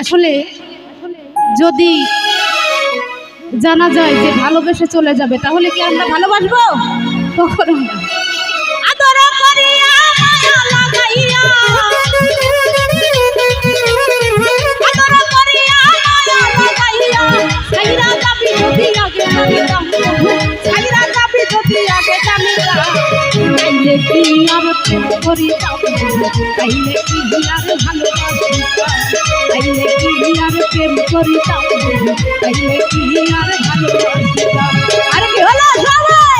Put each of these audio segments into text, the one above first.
আসলে যদি জানা যায় যে ভালোবেসে চলে যাবে, তাহলে কি আমরা ভালোবাসবো? কখনো না। আদর করিয়া করিতাম তাইলে কি আর ভালোবাসিতাম তাইলে কি আর প্রেম করি তাইলে কি আর ভালোবাসি আর কি হলো? মিলিয়া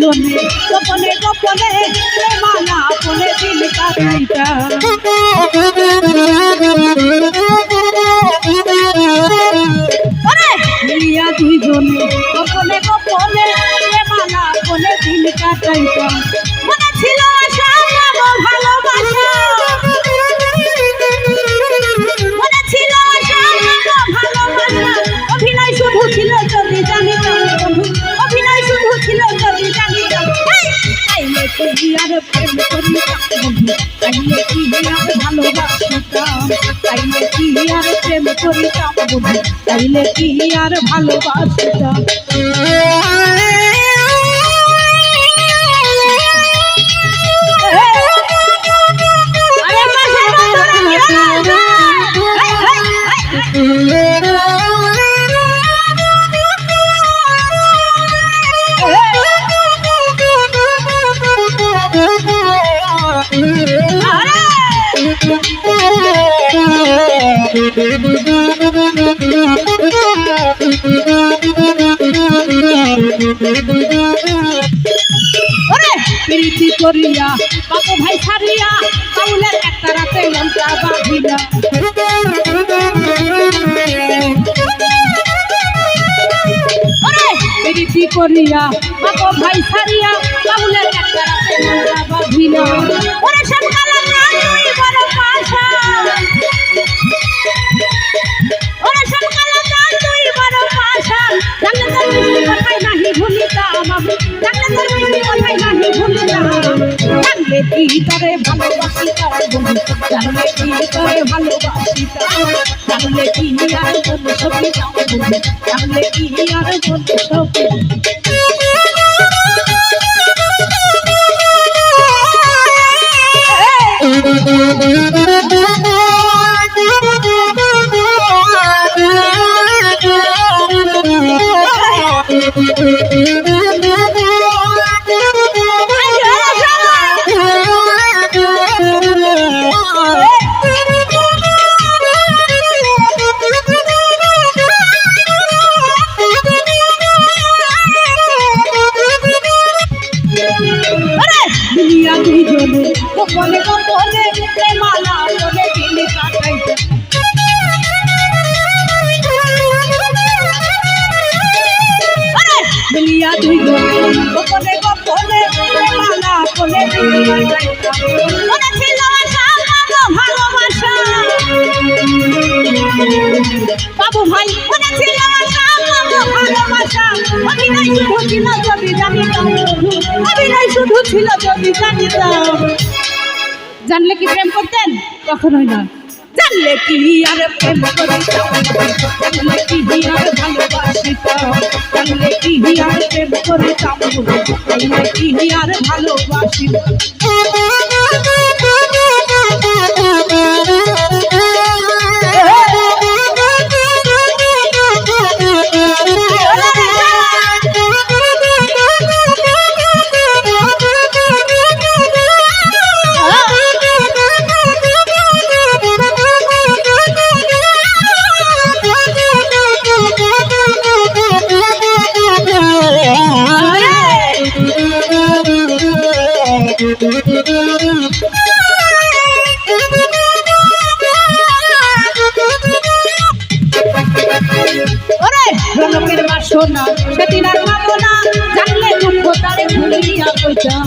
দুইজনে গোপনে গোপনে মালা বলে দিল কাটাইতা দুইজনে গোপনে গোপনে মালা বলে দিল কাটাইটা বন্ধু তাইলে কি আর ভালোবাসতাম তাইলে কি আর প্রেম করিতাম বন্ধু তাইলে কি আর ভালোবাসতাম? প্রীতি করিয়া, বাপু ভাই ছাড়িয়া কাউলের একটা রাতে মনটা ওরে, প্রীতি করিয়া, বাপু ভাই ছাড়িয়া কাউলের একটা রাতে মনটা বাঁধিলা ওরে সকালে বড় পাশা জানলে তোর আমি জানলে কি তরে ভালোবাসিতাম বন্ধু জানলে কি তরে জানলে কি আর বন্ধু সবিতাম জানলে কি আর বন্ধু সবি ওরে দুনিয়া দুইজনে গোপনে গোপনে মালা বলে দিলি কাটাইতে ওরে দুনিয়া দুইজনে গোপনে গোপনে মালা বলে দিলি কাটাইতে ওরে ছিল ভালোবাসা। বাবু ভাই। অভিনয় শুধু ছিল জানিতাম অভিনয় শুধু ছিল জানিতাম জানলে কি প্রেম করতেন? কখনোই না জানলে কি আর প্রেম করিতাম? কি আর ভালোবাসিতাম জানলে কি আর প্রেম করিতাম কি আর ভালোবাসিতাম? রঙের বাসনা সেদিন আর ভাবনা জানলে দুঃখ তারে ভুলিয়া কইতাম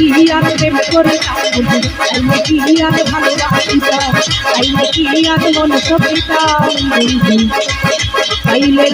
কি আর প্রেম করিতাম বন্ধু, তাইলে কি আর ভালোবাসিতাম, তাইলে কি আর মন সপিতাম তাইলে